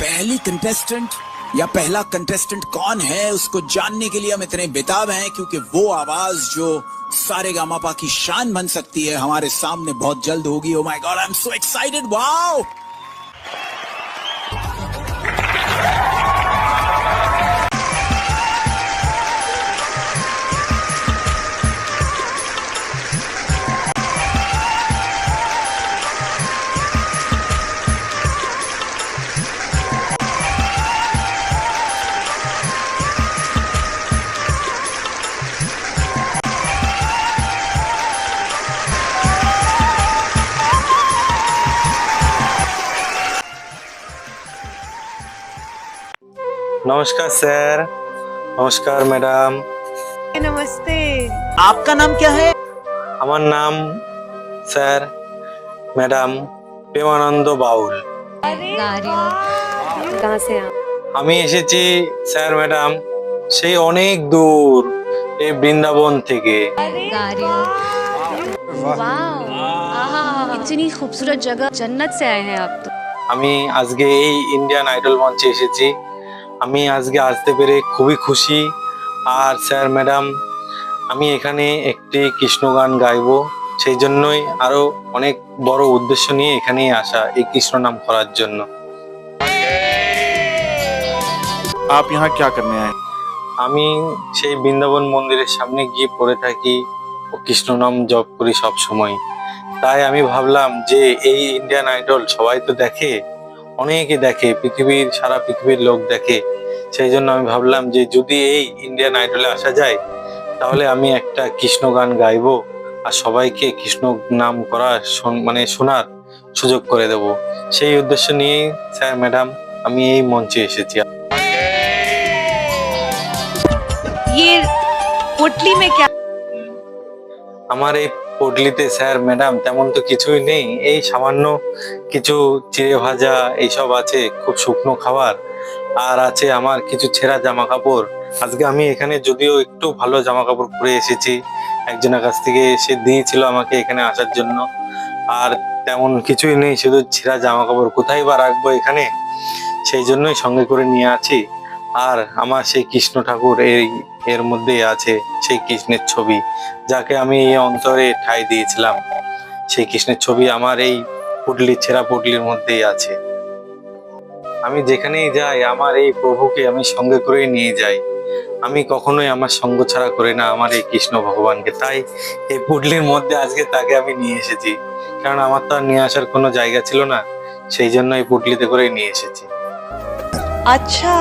पहली कंटेस्टेंट या पहला कंटेस्टेंट कौन है, उसको जानने के लिए हम इतने बेताब हैं क्योंकि वो आवाज़ जो सारे गामापा की शान बन सकती है, हमारे सामने बहुत जल्द होगी। ओ my God I am so excited wow নমস্কার স্যার নমস্কার ম্যাডাম नमस्ते आपका नाम क्या है আমার নাম স্যার ম্যাডাম প্রেমানন্দ বাউল गा रही हूँ कहाँ से आप আমি এসেছি স্যার ম্যাডাম সেই অনেক দূর এই বৃন্দাবন থেকে गा रही हूँ वाह इतनी खूबसूरत जगह जन्नत से आए हैं आप तो আমি আজকে এই ইন্ডিয়ান আইডল মঞ্চে এসেছি আমি আজকে আসতে পেরে খুবই খুশি। আর স্যার ম্যাডাম আমি এখানে একটি কৃষ্ণ গান গাইব। সেই জন্যই আরও অনেক বড় উদ্দেশ্য নিয়ে এখানেই আসা এই কৃষ্ণ নাম করার জন্য। আমি সেই বৃন্দাবন মন্দিরের সামনে গিয়ে পড়ে থাকি ও কৃষ্ণ নাম জপ করি সব সময় তাই আমি ভাবলাম যে এই ইন্ডিয়ান আইডল সবাই তো দেখে অনেকে দেখে পৃথিবীর সারা পৃথিবীর লোক দেখে সেই জন্য আমি ভাবলাম যে যদি এই ইন্ডিয়ান আইডলে আসা যায় তাহলে আমি একটা কৃষ্ণ গান গাইবো আর সবাইকে কৃষ্ণ নাম করা শোন- মানে শোনার সুযোগ করে দেব সেই উদ্দেশ্য নিয়েই স্যার ম্যাডাম আমি এই মঞ্চে এসেছি ये पोटली में क्या আমার এই পটলিতে স্যার, ম্যাডাম, তেমন তো কিছুই নেই। এই সামান্য কিছু চিড়ে ভাজা এইসব আছে, খুব শুকনো খাবার। আর আছে আমার কিছু ছেঁড়া জামা কাপড় আজকে আমি এখানে যদিও একটু ভালো জামা কাপড় পরে এসেছি। একজনের কাছ থেকে এসে দিয়েছিল আমাকে এখানে আসার জন্য। আর তেমন কিছুই নেই, শুধু ছেঁড়া জামা কাপড় কোথায় বা রাখব এখানে? সেই জন্যই সঙ্গে করে নিয়ে আছি। আর আমার সেই কৃষ্ণ ঠাকুর, এই এর মধ্যে আছে সেই কৃষ্ণের ছবি, যাকে আমি এই অন্তরে ঠাই দিয়েছিলাম। সেই কৃষ্ণের ছবি আমার এই পুটলি, ছেঁড়া পুটলির মধ্যেই আছে। আমি যেখানেই যাই, আমার এই প্রভুকে আমি সঙ্গে করেই নিয়ে যাই। আমি কখনোই আমার সঙ্গ ছাড়া করি না আমার এই কৃষ্ণ ভগবানকে। তাই এই পুডলির মধ্যে আজকে তাকে আমি নিয়ে এসেছি। কারণ আমার তো আর নিয়ে আসার কোনো জায়গা ছিল না, সেই জন্য এই পুডলিতে করে নিয়ে এসেছি। আচ্ছা।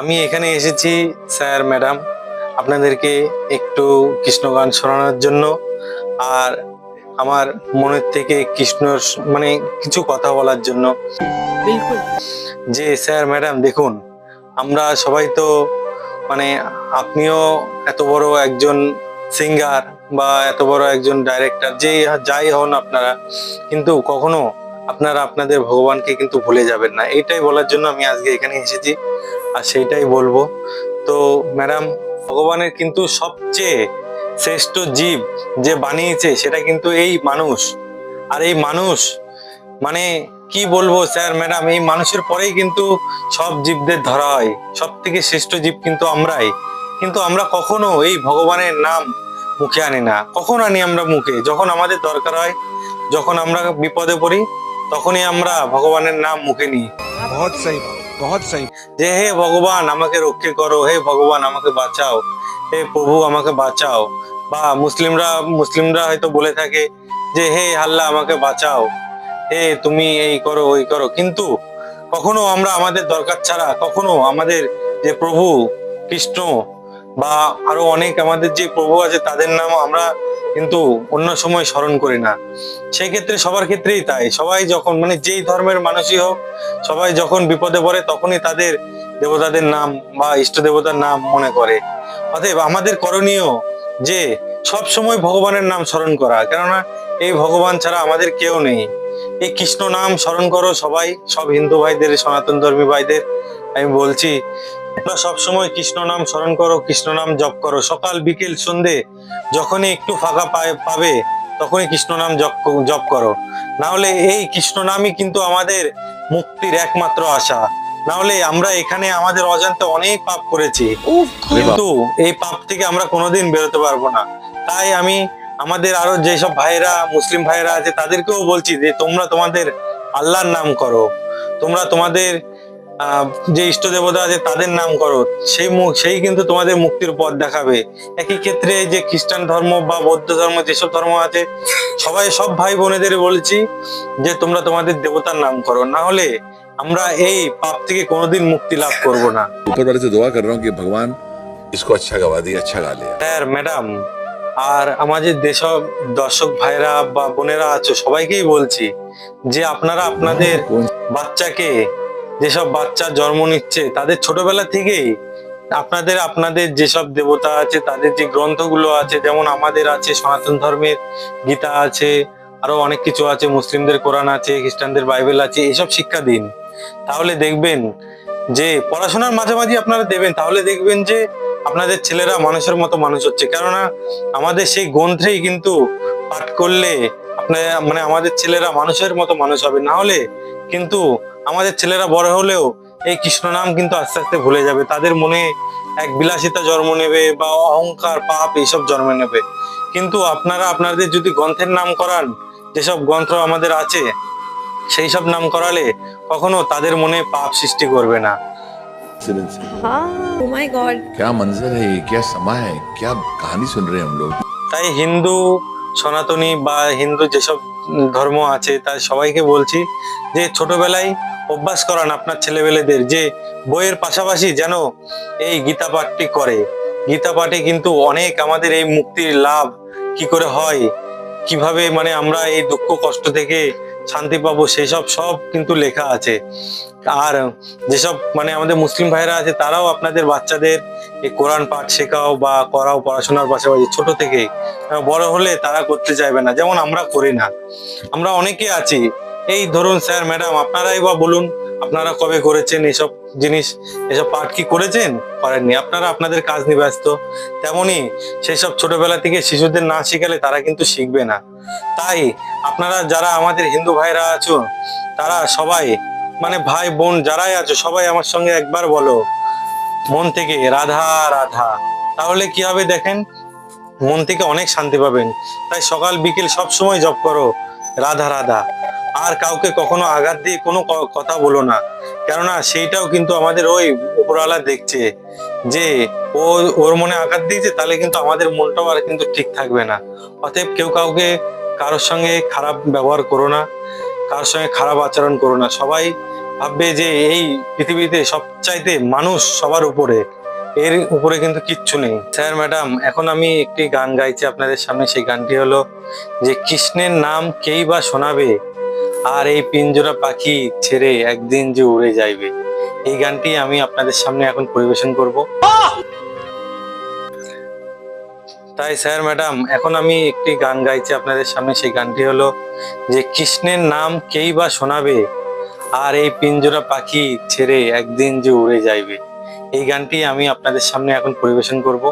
আমি এখানে এসেছি স্যার ম্যাডাম। আপনাদেরকে একটু কৃষ্ণগান শোনানোর জন্য। আর আমার মনের থেকে কৃষ্ণ মানে কিছু কথা বলার জন্য। যে স্যার ম্যাডাম দেখুন আমরা সবাই তো মানে আপনিও এত বড় একজন সিঙ্গার বা এত বড় একজন ডাইরেক্টর যে যাই হন আপনারা কিন্তু কখনো আপনারা আপনাদের ভগবানকে কিন্তু ভুলে যাবেন না। এটাই বলার জন্য আমি আজকে এখানে এসেছি। আর সেইটাই বলব। তো ম্যাডাম, ভগবানের কিন্তু সবচেয়ে শ্রেষ্ঠ জীব যে বানিয়েছে, সেটা কিন্তু এই মানুষ। আর এই মানুষ মানে কি বলব স্যার, ম্যাডাম, এই মানুষের পরেই কিন্তু সব জীবদের ধরা হয়। সব থেকে শ্রেষ্ঠ জীব কিন্তু আমরাই। কিন্তু আমরা কখনো এই ভগবানের নাম মুখে আনি না। কখন আনি আমরা মুখে? যখন আমাদের দরকার হয়, যখন আমরা বিপদে পড়ি, তখনই আমরা ভগবানের নাম মুখে নিই। বহুত সহি বহুত সেই যে হে ভগবান, আমাকে রক্ষে করো। হে ভগবান, আমাকে বাঁচাও। হে প্রভু, আমাকে বাঁচাও। বা মুসলিমরা মুসলিমরা হয়তো বলে থাকে যে, হে হাল্লা আমাকে বাঁচাও। হে, তুমি এই করো, ওই করো। কিন্তু কখনো আমরা আমাদের দরকার ছাড়া, কখনো আমাদের যে প্রভু, কৃষ্ণ বা আরও অনেক আমাদের যে প্রভু আছে, তাদের নাম আমরা কিন্তু অন্য সময় স্মরণ করি না। সেই ক্ষেত্রে সবার ক্ষেত্রেই তাই। সবাই যখন মানে যেই ধর্মের মানুষই হোক, সবাই যখন বিপদে পড়ে, তখনই তাদের দেবতাদের নাম বা ইষ্ট দেবতার নাম মনে করে। অতএব আমাদের করণীয় যে সব সময় ভগবানের নাম স্মরণ করা। কেননা এই ভগবান ছাড়া আমাদের কেউ নেই। এই কৃষ্ণ নাম স্মরণ করো সবাই, সব হিন্দু ভাইদের, সনাতন ধর্মী ভাইদের। আমি বলছি সব সময় কৃষ্ণ নাম স্মরণ করো কৃষ্ণ নাম জপ করো। সকাল বিকেল সন্ধে যখনই একটু ফাঁকা পাবে তখনই কৃষ্ণ নাম জপ জপ করো। না হলে এই কৃষ্ণ নামই কিন্তু আমাদের মুক্তির একমাত্র আশা। না হলে আমরা এখানে আমাদের অজান্তে অনেক পাপ করেছি। কিন্তু এই পাপ থেকে আমরা কোনোদিন বেরোতে পারব না। তাই আমি আমাদের আরও যেসব ভাইরা মুসলিম ভাইরা আছে তাদেরকেও বলছি যে তোমরা তোমাদের আল্লাহর নাম করো। তোমরা তোমাদের যে ইষ্ট দেবতা আছে তাদের নাম করো সেই মু- সেই কিন্তু তোমাদের মুক্তির পথ দেখাবে একই ক্ষেত্রে যে খ্রিস্টান ধর্ম বা বৌদ্ধ ধর্ম যেসব ধর্ম আছে সবাই সব ভাই বোনেদের বলছি যে তোমরা তোমাদের দেবতার নাম করো না হলে আমরা এই পাপ থেকে কোনোদিন মুক্তি লাভ করব না ऊपर वाले से दुआ कर रहा हूँ कि भगवान इसको अच्छा गवा दिया अच्छा गा लिया স্যার ম্যাডাম আর আমাদের যেসব দর্শক ভাইরা বা বোনেরা আছো সবাইকেই বলছি যে আপনারা আপনাদের বাচ্চাকে যেসব বাচ্চা জন্ম নিচ্ছে, তাদের ছোটবেলা থেকেই আপনাদের আপনাদের যেসব দেবতা আছে, তাদের যে গ্রন্থগুলো আছে, যেমন আমাদের আছে, সনাতন ধর্মের গীতা আছে, আরও অনেক কিছু আছে, মুসলিমদের কোরআন আছে, খ্রিস্টানদের বাইবেল আছে এইসব শিক্ষা দিন। তাহলে দেখবেন যে পড়াশোনার মাঝামাঝি আপনারা দেবেন, তাহলে দেখবেন যে আপনাদের ছেলেরা মানুষের মতো মানুষ হচ্ছে। কেননা আমাদের সেই গ্রন্থেই কিন্তু পাঠ করলে আপনার মানে আমাদের ছেলেরা মানুষের মতো মানুষ হবে। না হলে কিন্তু আমাদের ছেলেরা বড় হলেও এই কৃষ্ণ নাম কিন্তু আস্তে আস্তে ভুলে যাবে। তাদের মনে এক বিলাসিতা জন্ম নেবে বা অহংকার পাপ এইসব জন্ম নেবে। কিন্তু আপনারা আপনাদের যদি গ্রন্থের নাম করান যেসব গ্রন্থ আমাদের আছে সেই সব নাম করালে কখনো তাদের মনে পাপ সৃষ্টি করবে না। oh তাই হিন্দু সনাতনী বা হিন্দু যেসব ধর্ম আছে, তাই সবাইকে বলছি যে ছোটবেলায় অভ্যাস করান আপনার ছেলেবেলেদের যে বইয়ের পাশাপাশি যেন এই গীতা পাঠটি করে। গীতা পাঠে কিন্তু অনেক আমাদের এই মুক্তির লাভ কি করে হয়, কীভাবে মানে আমরা এই দুঃখ কষ্ট থেকে শান্তি পাবো, সেসব সব কিন্তু লেখা আছে। আর যেসব মানে আমাদের মুসলিম ভাইরা আছে, তারাও আপনাদের বাচ্চাদের এই কোরআন পাঠ শেখাও বা করাও পড়াশোনার পাশাপাশি ছোট থেকে বড় হলে তারা করতে চাইবে না, যেমন আমরা করি না। আমরা অনেকে আছি। এই ধরুন, স্যার, ম্যাডাম, আপনারাই বা বলুন, আপনারা কবে করেছেন এসব জিনিস, এসব পাঠ কি করেছেন? করেননি। আপনারা আপনাদের কাজ নিয়ে ব্যস্ত। তেমনি সেই সব ছোটবেলা থেকে শিশুদের না শিখালে তারা কিন্তু শিখবে না। তাই আপনারা যারা আমাদের হিন্দু ভাইরা আছো তারা সবাই মানে ভাই, বোন যারাই আছো, সবাই আমার সঙ্গে একবার বলো। মন থেকে রাধা রাধা। তাহলে কি হবে দেখেন? মন থেকে অনেক শান্তি পাবেন। তাই সকাল, বিকেল সব সময় জপ করো। রাধা রাধা। আর কাউকে কখনো আঘাত দিয়ে কোনো কথা বলো না। কেননা সেইটাও কিন্তু আমাদের ওই উপরওয়ালা দেখছে যে ও, ওর মনে আঘাত দিয়েছে, তাহলে কিন্তু আমাদের মনটাও আর কিন্তু ঠিক থাকবে না। অতএব কেউ কাউকে কারোর সঙ্গে খারাপ ব্যবহার করো না, কারোর সঙ্গে খারাপ আচরণ করো না। সবাই ভাববে যে এই পৃথিবীতে সবচাইতে মানুষ সবার উপরে, এর উপরে কিন্তু কিচ্ছু নেই। স্যার, ম্যাডাম, এখন আমি একটি গান গাইছি, আপনাদের সামনে সেই গানটি হলো যে কৃষ্ণের নাম কেই বা শোনাবে? আর এই পিঞ্জরা পাখি ছেড়ে একদিন যে উড়ে যাইবে। এই গানটি আমি আপনাদের সামনে এখন পরিবেশন করব। তাই স্যার ম্যাডাম এখন আমি একটি গান গাইছি আপনাদের সামনে। সেই গানটি হলো যে কৃষ্ণের নাম কেই বা শোনাবে আর এই পিঞ্জরা পাখি ছেড়ে একদিন যে উড়ে যাইবে। এই গানটি আমি আপনাদের সামনে এখন পরিবেশন করব।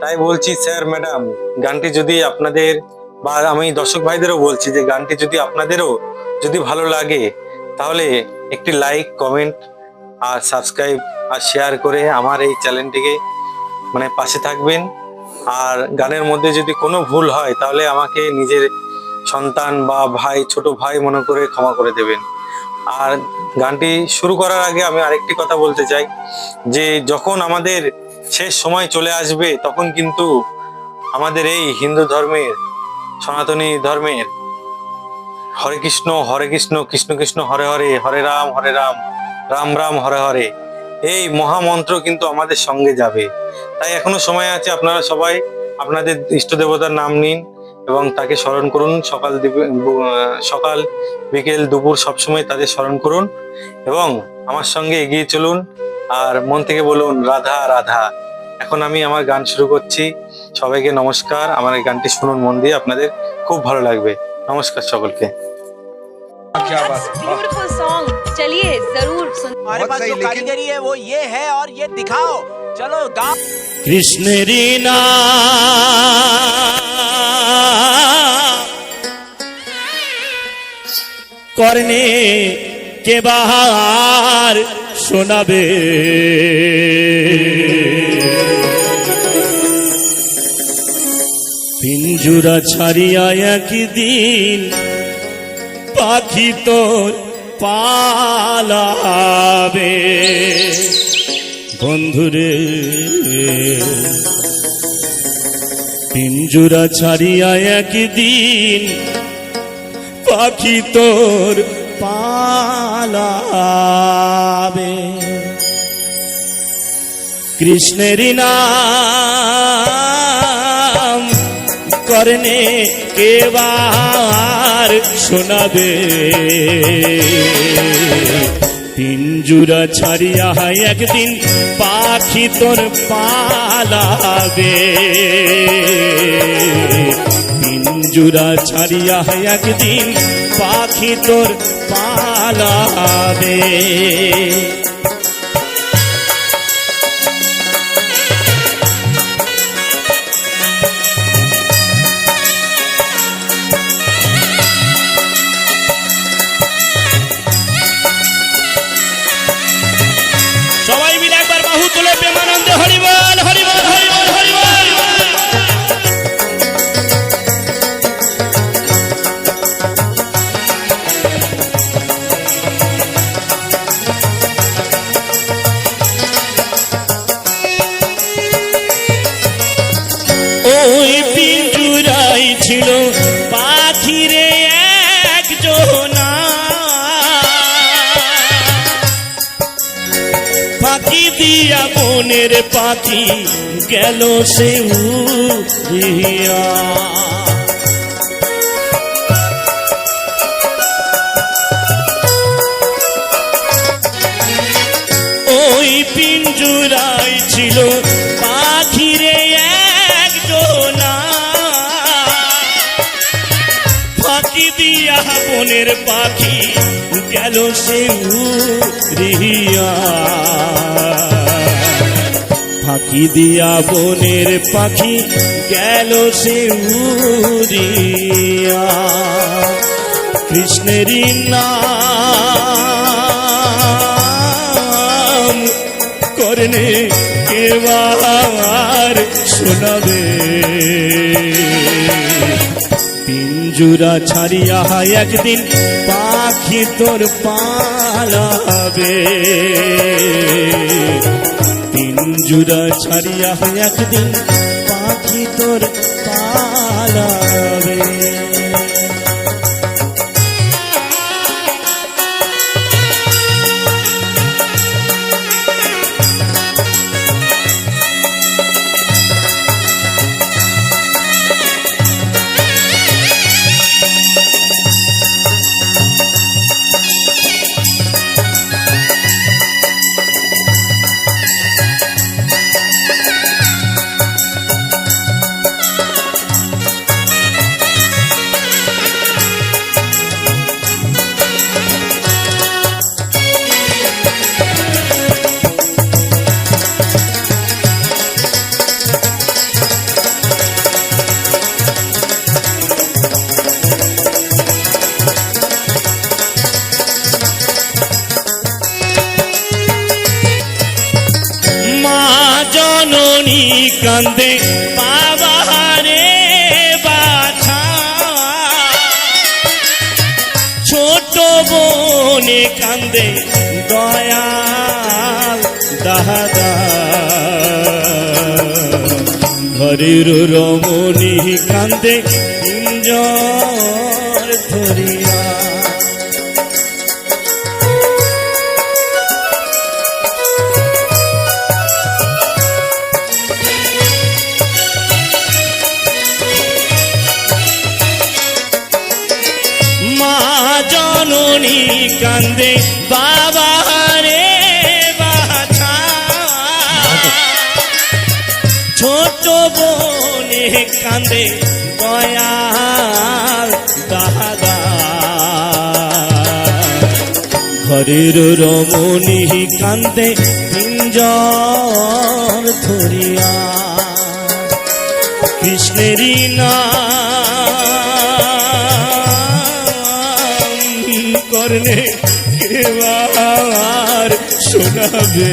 তাই বলছি স্যার ম্যাডাম গানটি যদি আপনাদের বা আমি দর্শক ভাইদেরও বলছি যে গানটি যদি আপনাদেরও যদি ভালো লাগে, তাহলে একটি লাইক কমেন্ট আর সাবস্ক্রাইব আর শেয়ার করে আমার এই চ্যানেলটিকে মানে পাশে থাকবেন। আর গানের মধ্যে যদি কোনো ভুল হয়, তাহলে আমাকে নিজের সন্তান বা ভাই, ছোট ভাই মনে করে ক্ষমা করে দেবেন। আর গানটি শুরু করার আগে আমি আরেকটি কথা বলতে চাই, যে যখন আমাদের শেষ সময় চলে আসবে, তখন কিন্তু আমাদের এই হিন্দু ধর্মের সনাতনী ধর্মের। হরে কৃষ্ণ হরে কৃষ্ণ কৃষ্ণ কৃষ্ণ, হরে হরে হরে রাম হরে রাম রাম রাম, হরে হরে। এই মহামন্ত্র কিন্তু আমাদের সঙ্গে যাবে। তাই এখনও সময় আছে আপনারা সবাই আপনাদের ইষ্ট দেবতার নাম নিন এবং তাকে স্মরণ করুন। সকাল সকাল বিকেল দুপুর সবসময় তাদের স্মরণ করুন এবং আমার সঙ্গে এগিয়ে চলুন। আর মন থেকে বলুন, রাধা রাধা। এখন আমি আমার গান শুরু করছি। সবাইকে নমস্কার। আমার এই গানটি শুনুন মন দিয়ে আপনাদের খুব ভালো লাগবে। নমস্কার সকলকে। चलिए করণে কে বাহার শোনাবে পিঞ্জুরা ছাড়িয়া একদিন পাখি তোর পালাবে। বন্ধুরে পিঞ্জুরা ছাড়িয়া একদিন পাখি তোর পালাবে। কৃষ্ণেরই নাম করনে কেবার শোনাবে পিঞ্জুরা ছাড়িয়া একদিন পাখি তোর পালাবে পিঞ্জুরা ছাড়িয়া একদিন পাখি তোর পালাবে বনের পাখি গেল সে উড়িয়া। ওই পিঞ্জুরাই ছিল পাখিরে একজনা। ফাঁকি দিয়া বনের পাখি গেল সে উড়িয়া। ফাঁকি দিয়া বনের পাখি গেল সে উড়িয়া। কৃষ্ণেরই নাম করনে কেবার শোনাবে। পিঞ্জুরা ছাড়িয়া একদিন পাখি তোর পালাবে। পিঞ্জুরা ছাড়িয়া একদিন পাখি তোর পালাবে। জননী কান্দে বাবারে বাছা। ছোট বনে কান্দে দয়াল দাদা। ঘরের রমণী কান্দে পিঞ্জর ধরিয়া জননী কান্দে বাবা রে ছোট বনে কান্দে দয়াল দাদা। ঘরের রমণী কান্দে পিঞ্জর ধরিয়া। কৃষ্ণেরই নাম কর্ণে কেবার শোনাবে।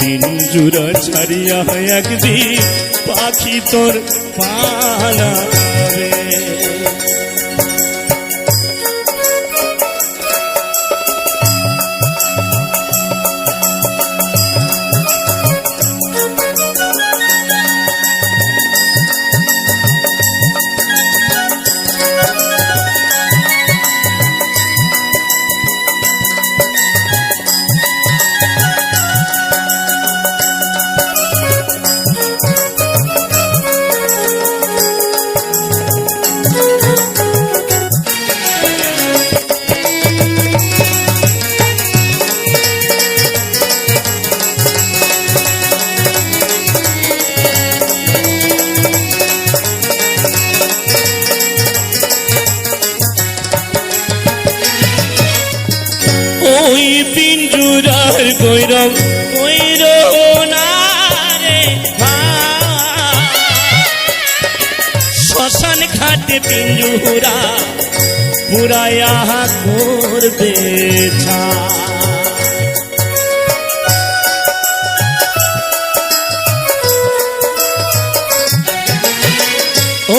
দিন জুড়া ছাড়িয়া একদিন পাখি তোর পালাবে। ঘাটে পিঞ্জুরা পুরায়া করবে ছা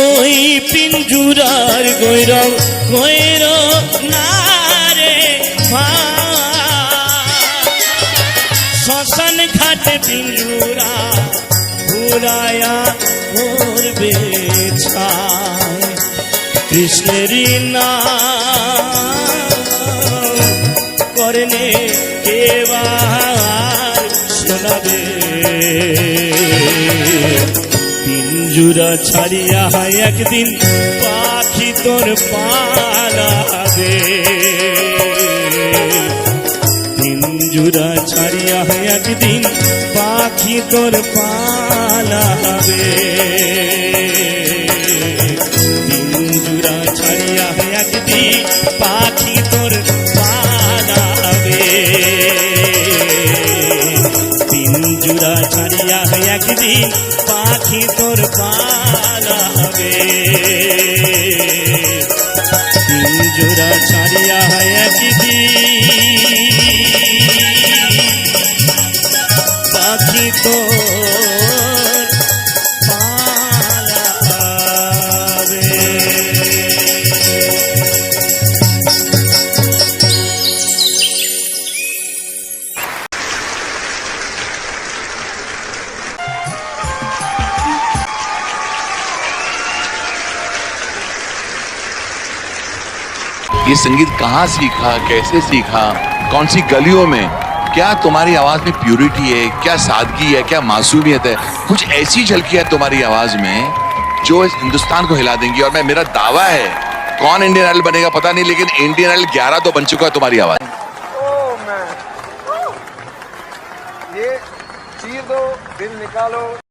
ওই পিঞ্জুরার গৈরব গৈর না রে ভাই। শ্মশান ঘাটে পিঞ্জুরা ঘুরায়া করবে ছায় কৃষ্ণেরই নাম করনে কেবার শোনাবে? পিঞ্জুরা ছাড়িয়া হয় একদিন পাখি তোর পালাবে। পিঞ্জুরা ছাড়িয়া হয় একদিন পাখি তোর পালাবে। পিঞ্জুরা ছাড়িয়া একদিন পাখি তোর পালাবে পিঞ্জুরা ছাড়িয়া একদিন পাখি তোর পালাবে পিঞ্জুরা ছাড়িয়া একদিন ये संगीत कहाँ सीखा, कैसे सीखा, कौन सी गलियों में? क्या तुम्हारी आवाज़ में प्यूरिटी है? क्या सादगी है? क्या मासूमियत है? कुछ ऐसी झलकी है तुम्हारी आवाज़ में जो इस हिंदुस्तान को हिला देंगी। और मैं, मेरा दावा है, कौन इंडियन आइडल बनेगा पता नहीं, लेकिन इंडियन आइडल 11 तो बन चुका है तुम्हारी आवाज़। ये चीर दो दिल निकालो।